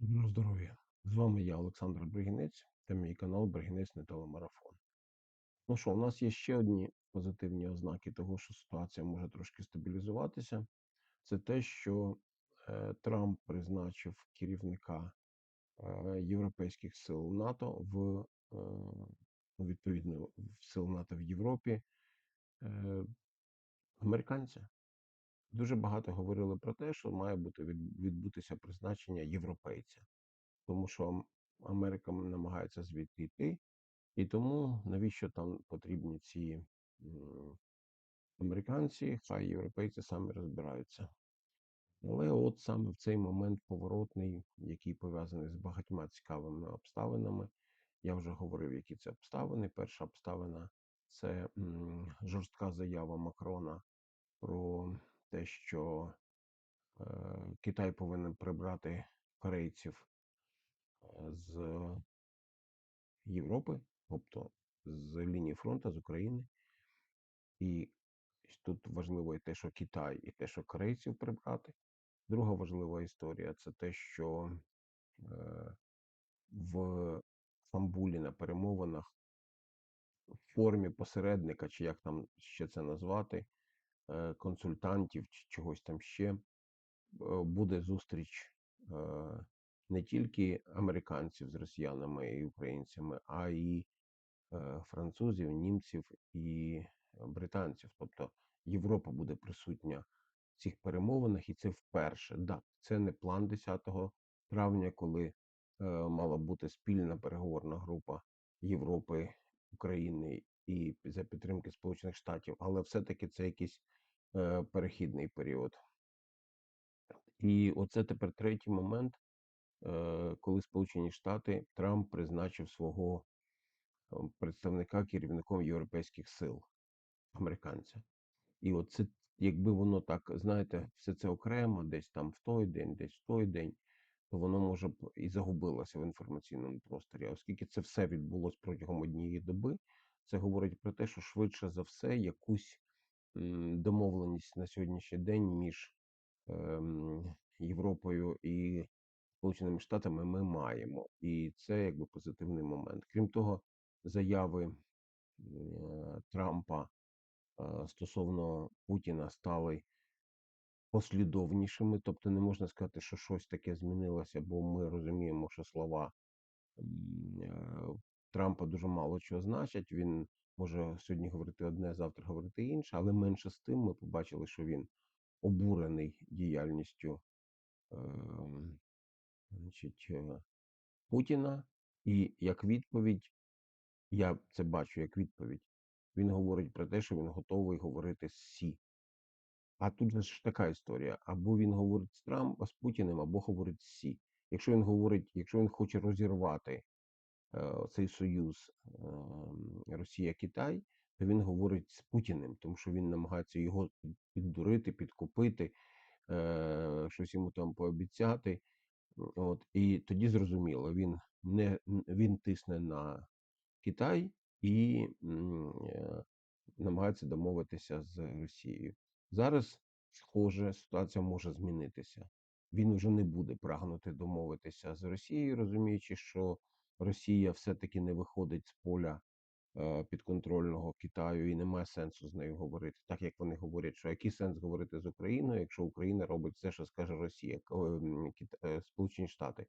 Доброго здоров'я! З вами я, Олександр Бригінець, та мій канал Бригінець не телемарафон. Ну що, у нас є ще одні позитивні ознаки того, що ситуація може трошки стабілізуватися. Це те, що е, Трамп призначив керівника е, європейських сил НАТО в е, ну, відповідно в сил НАТО в Європі е, американця. Дуже багато говорили про те, що має бути від- відбутися призначення європейця тому що Америка намагається звідти йти, і тому навіщо там потрібні ці американці, хай європейці самі розбираються. Але от саме в цей момент поворотний, який пов'язаний з багатьма цікавими обставинами, я вже говорив, які це обставини. Перша обставина це жорстка заява Макрона про те, що е, Китай повинен прибрати корейців е, з Європи, тобто з лінії фронту, з України. І тут важливо і те, що Китай, і те, що корейців прибрати. Друга важлива історія це те, що е, в Стамбулі на перемовинах в формі посередника, чи як там ще це назвати, консультантів чи чогось там ще, е, буде зустріч е, не тільки американців з росіянами і українцями, а й е, французів, німців і британців. Тобто Європа буде присутня в цих перемовинах, і це вперше. Да, це не план 10 травня, коли е, мала бути спільна переговорна група Європи, України і за підтримки Сполучених Штатів, але все-таки це якийсь е, перехідний період. І оце тепер третій момент, е, коли Сполучені Штати Трамп призначив свого е, представника керівником європейських сил американця. І от це, якби воно так, знаєте, все це окремо, десь там в той день, десь в той день, то воно може б і загубилося в інформаційному просторі. Оскільки це все відбулося протягом однієї доби, це говорить про те, що швидше за все якусь домовленість на сьогоднішній день між ем, Європою і Сполученими Штатами ми маємо. І це якби позитивний момент. Крім того, заяви е, Трампа е, стосовно Путіна стали послідовнішими, тобто не можна сказати, що щось таке змінилося, бо ми розуміємо, що слова е, Трампа дуже мало чого значать. Він може сьогодні говорити одне, завтра говорити інше, але менше з тим ми побачили, що він обурений діяльністю ем, значить, е, Путіна, і як відповідь, я це бачу як відповідь. Він говорить про те, що він готовий говорити з Сі. А тут же ж така історія: або він говорить з Трампом, з Путіним, або говорить з Сі. Якщо він говорить, якщо він хоче розірвати цей союз е, Росія-Китай, то він говорить з Путіним, тому що він намагається його піддурити, підкупити, е, щось йому там пообіцяти. От, і тоді зрозуміло, він не він тисне на Китай і е, намагається домовитися з Росією. Зараз, схоже, ситуація може змінитися. Він вже не буде прагнути домовитися з Росією, розуміючи, що Росія все-таки не виходить з поля е, підконтрольного Китаю і немає сенсу з нею говорити, так як вони говорять, що який сенс говорити з Україною, якщо Україна робить все, що скаже Росія, м, е, Сполучені Штати.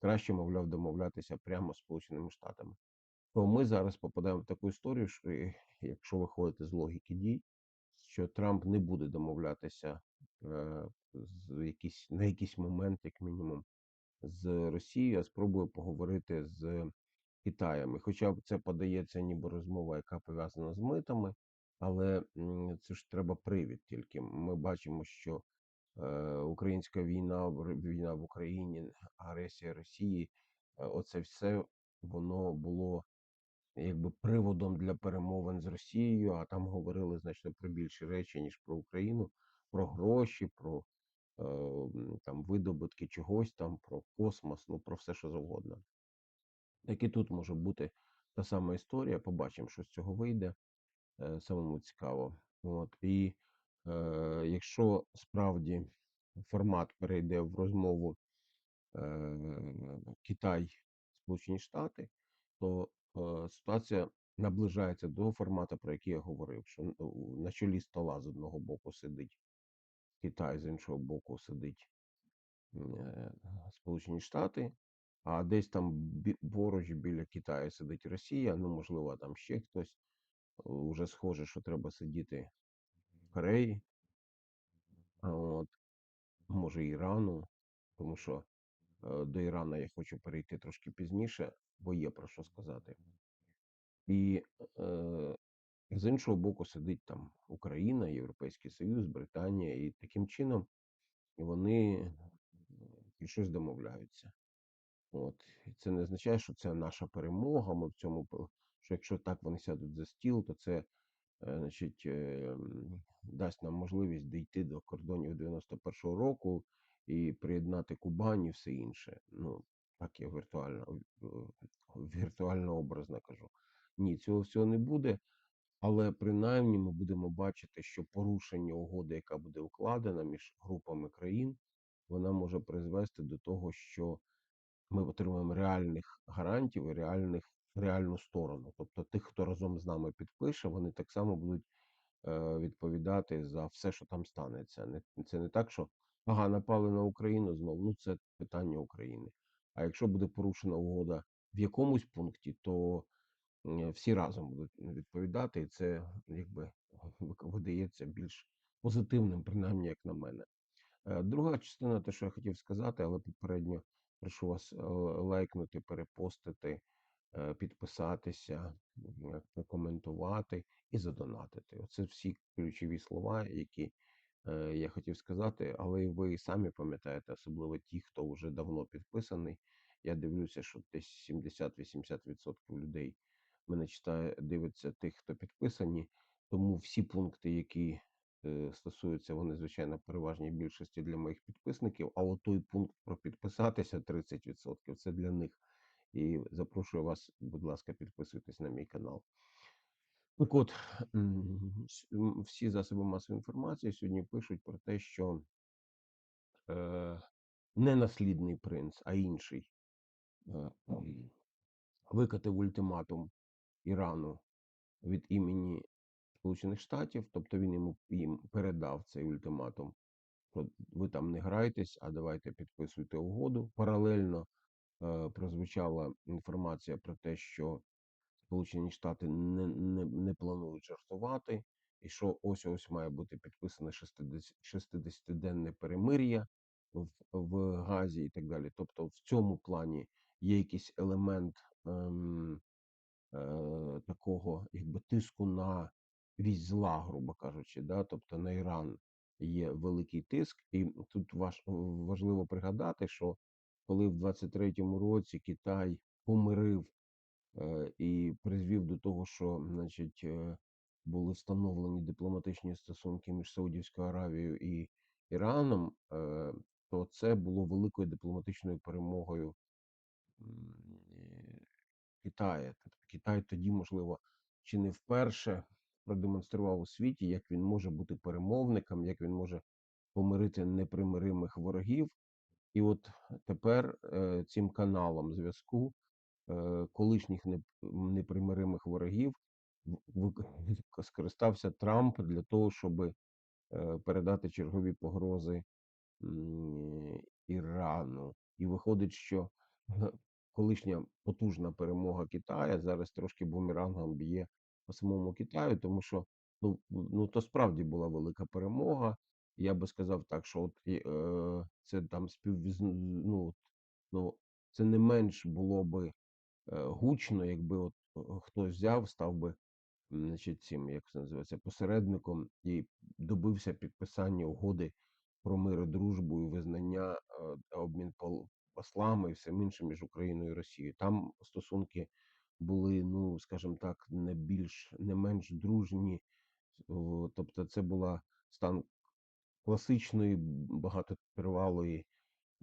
Краще, мовляв, домовлятися прямо з Сполученими Штатами. То ми зараз попадаємо в таку історію, що е, якщо виходити з логіки дій, що Трамп не буде домовлятися е, з якісь, на якийсь момент, як мінімум, з Росією, а спробує поговорити з Китаєм. І Хоча це подається ніби розмова, яка пов'язана з митами, але це ж треба привід тільки. Ми бачимо, що е, українська війна, війна в Україні, агресія Росії, е, оце все воно було якби приводом для перемовин з Росією, а там говорили значно про більші речі, ніж про Україну, про гроші, про там видобутки чогось там, про космос, ну про все, що завгодно. Так і тут може бути та сама історія. Побачимо, що з цього вийде. Е, самому цікаво. От і е, якщо справді формат перейде в розмову е, Китай, Сполучені Штати, то е, ситуація наближається до формату, про який я говорив, що на чолі стола з одного боку сидить Китай, з іншого боку сидить е, Сполучені Штати, а десь там поруч біля Китаю сидить Росія, ну, можливо, там ще хтось. Уже схоже, що треба сидіти в Кореї, от, може, Ірану, тому що е, до Ірана я хочу перейти трошки пізніше, бо є про що сказати. І е, з іншого боку сидить там Україна, Європейський Союз, Британія, і таким чином вони про щось домовляються. От. І це не означає, що це наша перемога. Ми в цьому що якщо так вони сядуть за стіл, то це е, значить, е, дасть нам можливість дійти до кордонів 91-го року і приєднати Кубань і все інше. Ну, так я віртуально, віртуально образно кажу. Ні, цього всього не буде. Але принаймні ми будемо бачити, що порушення угоди, яка буде укладена між групами країн, вона може призвести до того, що ми отримаємо реальних гарантів і реальних реальну сторону. Тобто тих, хто разом з нами підпише, вони так само будуть е, відповідати за все, що там станеться. Не це не так, що ага, напали на Україну знову. Ну це питання України. А якщо буде порушена угода в якомусь пункті, то всі разом будуть відповідати, і це якби видається більш позитивним, принаймні як на мене. Е, Друга частина, те, що я хотів сказати, але попередньо прошу вас е, лайкнути, перепостити, е, підписатися, прокоментувати і задонатити. Оце всі ключові слова, які е, я хотів сказати, але ви самі пам'ятаєте, особливо ті, хто вже давно підписаний. Я дивлюся, що десь 70-80% людей мене читає, дивиться тих, хто підписані. Тому всі пункти, які е, стосуються вони, звичайно, переважній більшості для моїх підписників. А от той пункт про підписатися 30% це для них. І запрошую вас, будь ласка, підписуйтесь на мій канал. Так от, всі засоби масової інформації сьогодні пишуть про те, що е, не наслідний принц, а інший е, викатив ультиматум Ірану від імені Сполучених Штатів, тобто він йому їм передав цей ультиматум. ви там не грайтесь, а давайте підписуйте угоду. Паралельно е, прозвучала інформація про те, що Сполучені Штати не, не, не планують жартувати, і що ось ось має бути підписане 60 60-денне перемир'я в, в Газі і так далі. Тобто, в цьому плані є якийсь елемент. Ем, такого якби тиску на вісь зла, грубо кажучи, да? тобто на Іран є великий тиск, і тут важ, важливо пригадати, що коли в 23-му році Китай помирив е, і призвів до того, що значить, е, були встановлені дипломатичні стосунки між Саудівською Аравією і Іраном, е, то це було великою дипломатичною перемогою е, Китаю. Китай тоді, можливо, чи не вперше продемонстрував у світі, як він може бути перемовником, як він може помирити непримиримих ворогів. І от тепер е, цим каналом зв'язку е, колишніх непримиримих ворогів скористався Трамп для того, щоб е, передати чергові погрози м, Ірану. І виходить, що е, колишня потужна перемога Китаю зараз трошки бумерангом б'є по самому Китаю, тому що ну, ну то справді була велика перемога. Я би сказав так, що от е, це там співвіз... ну, ну, це не менш було би е, гучно, якби от е, хтось взяв, став би значить, цим, як це називається, посередником і добився підписання угоди про мир і дружбу і визнання е, обмін послами і всім іншим між Україною і Росією. Там стосунки були, ну скажімо так, не більш не менш дружні. Тобто, це була стан класичної багатотривалої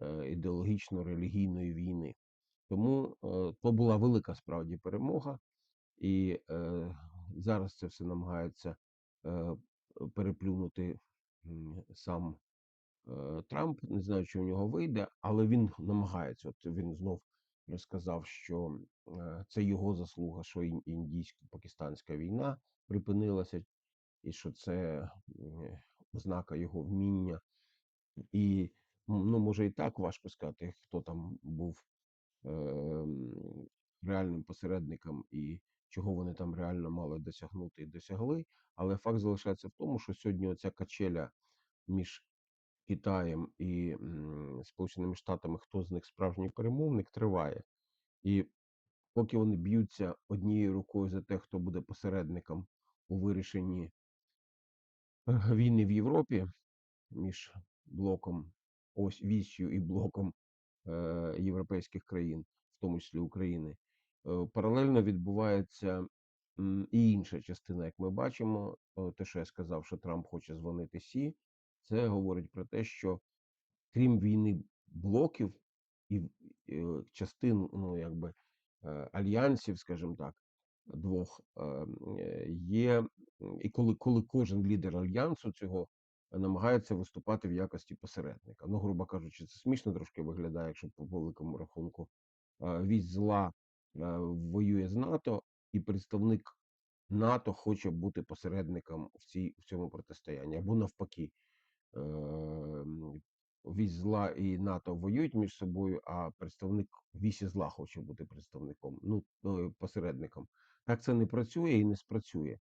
е, ідеологічно-релігійної війни. Тому е, то була велика справді перемога, і е, зараз це все намагається переплюнути сам Трамп. Не знаю, чи у нього вийде, але він намагається. От він знов розказав, що е, це його заслуга, що індійсько-пакистанська війна припинилася, і що це е, ознака його вміння. І ну, може і так важко сказати, хто там був ем, реальним посередником і чого вони там реально мали досягнути і досягли. Але факт залишається в тому, що сьогодні оця качеля між Китаєм і Сполученими Штатами, хто з них справжній перемовник, триває. І поки вони б'ються однією рукою за те, хто буде посередником у вирішенні війни в Європі між блоком ось віссю і блоком е, європейських країн, в тому числі України, е, паралельно відбувається і інша частина, як ми бачимо, е, те, що я сказав, що Трамп хоче дзвонити Сі, це говорить про те, що крім війни блоків і е, частин, ну якби е, альянсів, скажімо так, двох е, є, і коли, коли кожен лідер альянсу цього намагається виступати в якості посередника. Ну, грубо кажучи, це смішно трошки виглядає, якщо по великому рахунку вісь зла воює з НАТО, і представник НАТО хоче бути посередником в цій в цьому протистоянні, або навпаки. Е, Вісь зла і НАТО воюють між собою, а представник вісі зла хоче бути представником, ну е, посередником. Так це не працює і не спрацює.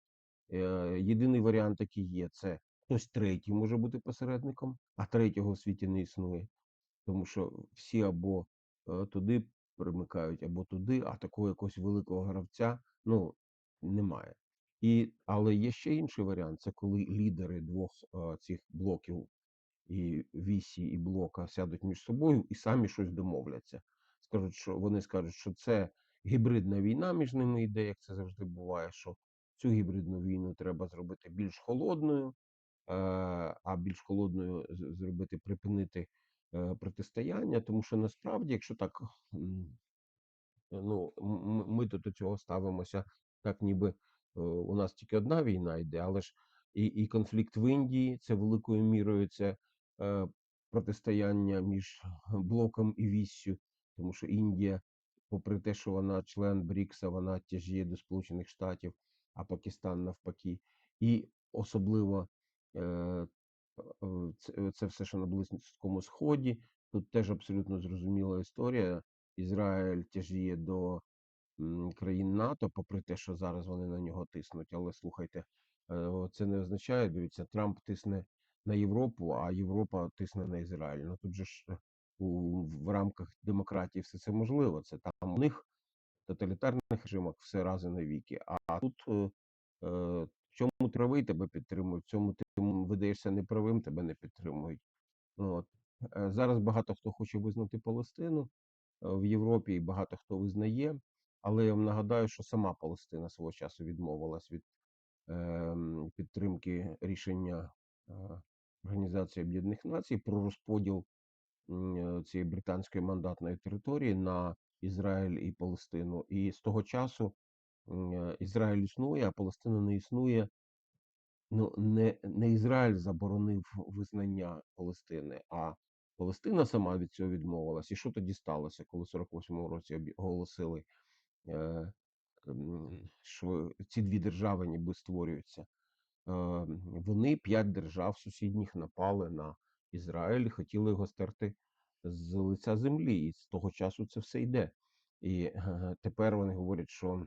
Е, Єдиний варіант, який є, це хтось третій може бути посередником, а третього в світі не існує, тому що всі або е, туди примикають, або туди, а такого якогось великого гравця ну немає. І, але є ще інший варіант: це коли лідери двох е, цих блоків і вісі, і блока сядуть між собою і самі щось домовляться. Скажуть, що вони скажуть, що це гібридна війна між ними йде, як це завжди буває. Що цю гібридну війну треба зробити більш холодною, е, а більш холодною зробити припинити е, протистояння. Тому що насправді, якщо так ну, ми тут до цього ставимося, так ніби у нас тільки одна війна йде, але ж і, і конфлікт в Індії це великою мірою це е, протистояння між блоком і віссю, тому що Індія, попри те, що вона член БРІКСа, вона тяжіє до Сполучених Штатів, а Пакистан навпаки. І особливо е, е, це, все, що на Близькому Сході. Тут теж абсолютно зрозуміла історія. Ізраїль тяжіє до країн НАТО, попри те, що зараз вони на нього тиснуть. Але слухайте, е, це не означає, дивіться, Трамп тисне на Європу, а Європа тисне на Ізраїль. Ну тут же ж е, у, в рамках демократії все це можливо. Це там у них тоталітарних режимах все рази навіки. А, тут е, е, чому правий тебе підтримують, в цьому ти видаєшся неправим, тебе не підтримують. От. Зараз багато хто хоче визнати Палестину в Європі, і багато хто визнає. Але я вам нагадаю, що сама Палестина свого часу відмовилась від ем, підтримки рішення е, Організації Об'єднаних Націй про розподіл е, цієї британської мандатної території на Ізраїль і Палестину. І з того часу е, Ізраїль існує, а Палестина не існує. Ну, не, не Ізраїль заборонив визнання Палестини, а Палестина сама від цього відмовилась. І що тоді сталося, коли в 48-му році оголосили, е, що ці дві держави ніби створюються? Е, Вони п'ять держав сусідніх напали на Ізраїль, і хотіли його стерти з лиця землі. І з того часу це все йде. І е, тепер вони говорять, що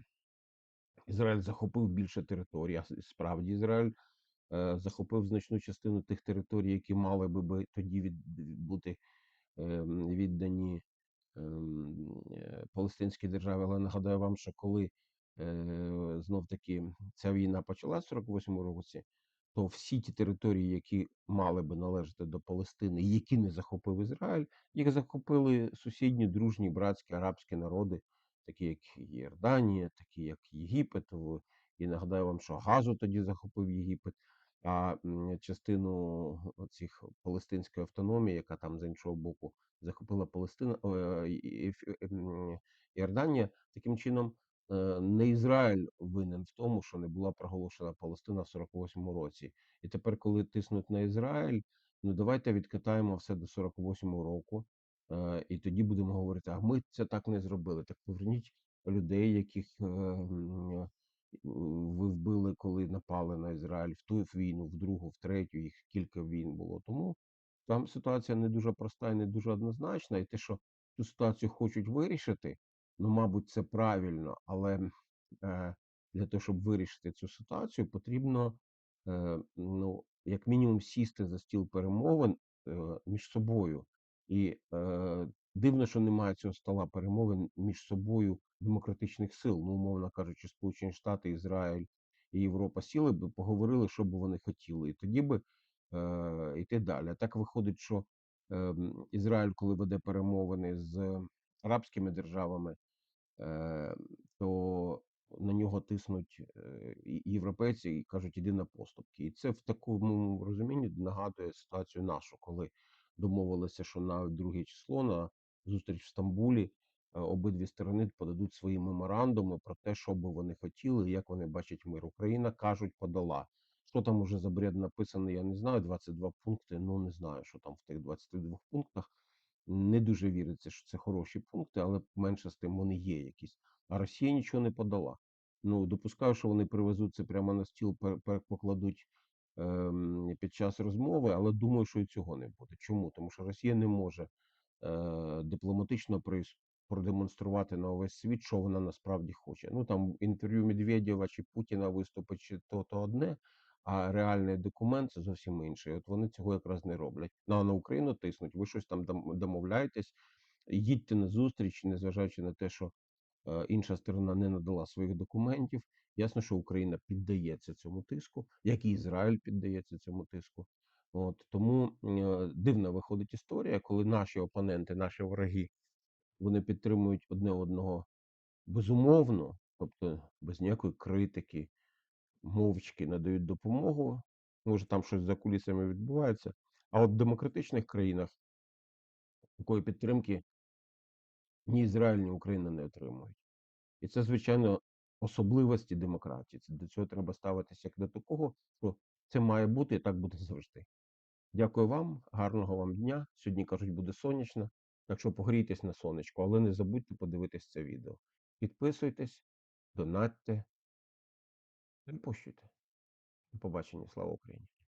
Ізраїль захопив більше територій, а справді Ізраїль е, захопив значну частину тих територій, які мали би тоді бути ем, віддані палестинській державі. Але нагадаю вам, що коли е, знов таки ця війна почалась в 48-му році, то всі ті території, які мали би належати до Палестини, які не захопив Ізраїль, їх захопили сусідні дружні братські арабські народи, такі як Йорданія, такі як Єгипет. І нагадаю вам, що Газу тоді захопив Єгипет. А частину цих палестинської автономії, яка там з іншого боку захопила Палестина, о, і- і- і- м, Йорданія, таким чином е, не Ізраїль винен в тому, що не була проголошена Палестина в 48-му році. І тепер, коли тиснуть на Ізраїль, Ну, давайте відкатаємо все до 48-го року, е, і тоді будемо говорити: а ми це так не зробили. Так поверніть людей, яких е, ви вбили, коли напали на Ізраїль в ту війну, в другу, в третю, їх кілька війн було. Тому там ситуація не дуже проста і не дуже однозначна. І те, що цю ситуацію хочуть вирішити, ну, мабуть, це правильно, але е, для того, щоб вирішити цю ситуацію, потрібно е, ну, як мінімум сісти за стіл перемовин е, між собою. І е, дивно, що немає цього стола перемовин між собою демократичних сил. Ну, умовно кажучи, Сполучені Штати, Ізраїль і Європа сіли б, поговорили, що б вони хотіли, і тоді би е, йти далі. Так виходить, що е, Ізраїль, коли веде перемовини з арабськими державами, е, то на нього тиснуть е, європейці і кажуть, іди на поступки. І це в такому розумінні нагадує ситуацію нашу, коли домовилися, що на друге число на зустріч в Стамбулі е, обидві сторони подадуть свої меморандуми про те, що би вони хотіли, як вони бачать мир. Україна кажуть, подала. Що там уже за бред написано, я не знаю. 22 пункти. Ну не знаю, що там в тих 22 пунктах. Не дуже віриться, що це хороші пункти, але менше з тим вони є якісь. А Росія нічого не подала. Ну, допускаю, що вони привезуть це прямо на стіл, покладуть ем, під час розмови, але думаю, що і цього не буде. Чому? Тому що Росія не може е, дипломатично продемонструвати на увесь світ, що вона насправді хоче. Ну там інтерв'ю Медведєва чи Путіна виступить, чи то, то одне, а реальний документ це зовсім інший. От вони цього якраз не роблять. Ну, а на Україну тиснуть, ви щось там домовляєтесь, їдьте на зустріч, незважаючи на те, що е, інша сторона не надала своїх документів. Ясно, що Україна піддається цьому тиску, як і Ізраїль піддається цьому тиску. От тому е, дивна виходить історія, коли наші опоненти, наші враги, вони підтримують одне одного безумовно, тобто без ніякої критики, мовчки надають допомогу. Може, там щось за кулісами відбувається. А от в демократичних країнах такої підтримки ні Ізраїль, ні Україна не отримують. І це, звичайно, особливості демократії. Це до цього треба ставитися як до такого, що це має бути і так буде завжди. Дякую вам, гарного вам дня. Сьогодні кажуть, буде сонячно. Так що погрійтесь на сонечко, але не забудьте подивитись це відео. Підписуйтесь, донатьте, репощуйте. До побачення, слава Україні!